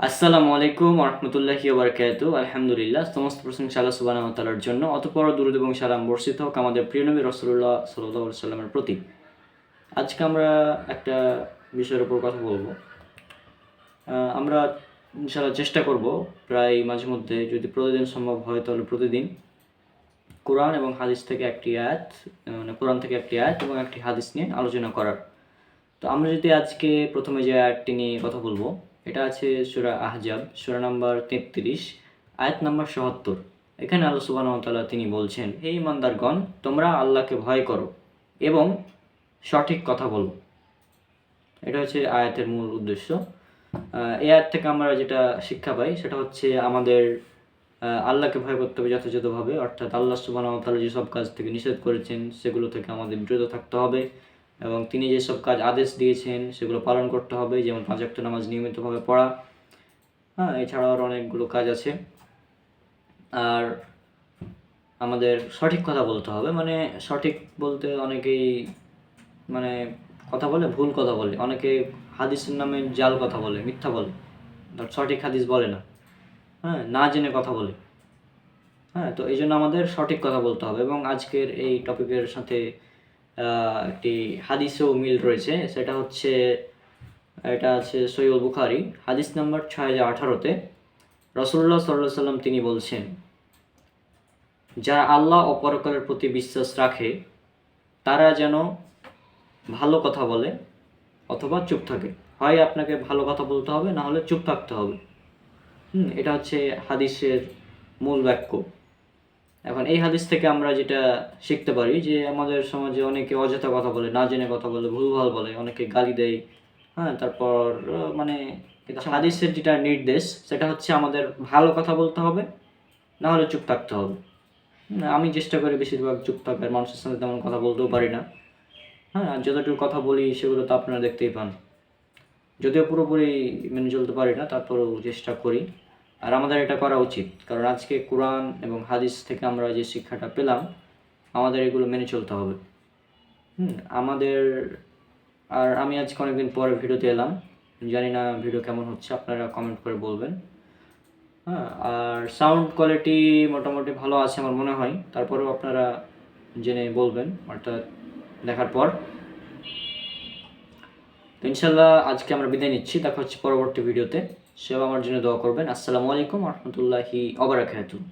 আসসালামু আলাইকুম রহমতুল্লাহি ওবরকাত আলহামদুলিল্লাহ, সমস্ত প্রশংসা আল্লাহ সুবহানাহু ওয়া তাআলার জন্য। অতপর দুরুদ এবং সালাম বর্ষিত হোক আমাদের প্রিয় নবী রাসূলুল্লাহ সাল্লাল্লাহু আলাইহি সাল্লামের প্রতি। আজকে আমরা একটা বিষয়ের উপর কথা বলব। আমরা ইনশাআল্লাহ চেষ্টা করব প্রায় মাঝে মধ্যে যদি প্রতিদিন সম্ভব হয় তাহলে প্রতিদিন কোরআন এবং হাদিস থেকে একটি আয়াত মানে কোরআন থেকে একটি আয়াত এবং একটি হাদিস নিয়ে আলোচনা করার। তো আমরা যদি আজকে প্রথমে যে আয়াতটি নিয়ে কথা বলব এটা আছে সুরা আহজাব, সুরা নাম্বার তেত্রিশ, আয়াত নাম্বার সত্তর। এখানে আল্লাহ সুবাহ তাআলা তিনি বলছেন, হে ইমানদারগণ, তোমরা আল্লাহকে ভয় করো এবং সঠিক কথা বলো। এটা হচ্ছে আয়াতের মূল উদ্দেশ্য। এই আয়াত থেকে আমরা যেটা শিক্ষা পাই, সেটা হচ্ছে আমাদের আল্লাহকে ভয় করতে হবে যথাযথভাবে। অর্থাৎ আল্লাহ সুবাহ তাআলা যেসব কাজ থেকে নিষেধ করেছেন, সেগুলো থেকে আমাদের বিরত থাকতে হবে। এবং তিনি যেসব কাজ আদেশ দিয়েছেন, সেগুলো পালন করতে হবে, যেমন পাঁচ ওয়াক্ত নামাজ নিয়মিতভাবে পড়া। হ্যাঁ এছাড়াও আরও অনেকগুলো কাজ আছে। আর আমাদের সঠিক কথা বলতে হবে মানে সঠিক বলতে অনেকেই মানে কথা বলে, ভুল কথা বলে। অনেকে হাদিসের নামে জাল কথা বলে, মিথ্যা বলে। ধর সঠিক হাদিস বলে না। হ্যাঁ না জেনে কথা বলে। হ্যাঁ তো এই জন্য আমাদের সঠিক কথা বলতে হবে। এবং আজকের এই টপিকের সাথে একটি হাদিসেও মিল রয়েছে। সেটা হচ্ছে, এটা আছে সৈয়দ বুখারি। হাদিস নাম্বার ছয় হাজার আঠারোতে রসুল্লাহ সাল্লাহ সাল্লাম তিনি বলছেন, যারা আল্লাহ ও পরকালের প্রতি বিশ্বাস রাখে, তারা যেন ভালো কথা বলে অথবা চুপ থাকে। হয় আপনাকে ভালো কথা বলতে হবে, না হলে চুপ থাকতে হবে। হুম, এটা হচ্ছে হাদিসের মূল বাক্য। এখন এই হাদিস থেকে আমরা যেটা শিখতে পারি যে আমাদের সমাজে অনেকে অযথা কথা বলে না জেনে কথা বলে ভুলভাল বলে অনেকে গালি দেয় হ্যাঁ তারপর মানে হাদিসের যেটা নির্দেশ সেটা হচ্ছে আমাদের ভালো কথা বলতে হবে না হলে চুপ থাকতে হবে। আমি চেষ্টা করি বেশিরভাগ চুপ থাকার মানুষের সাথে তেমন কথা বলতেও পারি না। হ্যাঁ আর যতটুকু কথা বলি সেগুলো তো আপনারা দেখতেই পান। যদিও পুরোপুরি মেনে চলতে পারি না তারপরেও চেষ্টা করি। আর আমাদের এটা করা উচিত। কারণ আজকে কোরআন এবং হাদিস থেকে আমরা যে শিক্ষাটা পেলাম, আমাদের এগুলো মেনে চলতে হবে। হুম, আমাদের, আর আমি আজকে অনেকদিন পরে ভিডিওতে এলাম। জানি না ভিডিও কেমন হচ্ছে, আপনারা কমেন্ট করে বলবেন। হ্যাঁ আর সাউন্ড কোয়ালিটি মোটামুটি ভালো আছে আমার মনে হয়। তারপরেও আপনারা জেনে বলবেন, অর্থাৎ দেখার পর। তো ইনশাল্লাহ আজকে আমরা বিদায় নিচ্ছি। দেখা হচ্ছে পরবর্তী ভিডিওতে। সেও আমার জন্য দোয়া করবেন। আসসালামু আলাইকুম রহমতুল্লাহি অবরাকাতুহ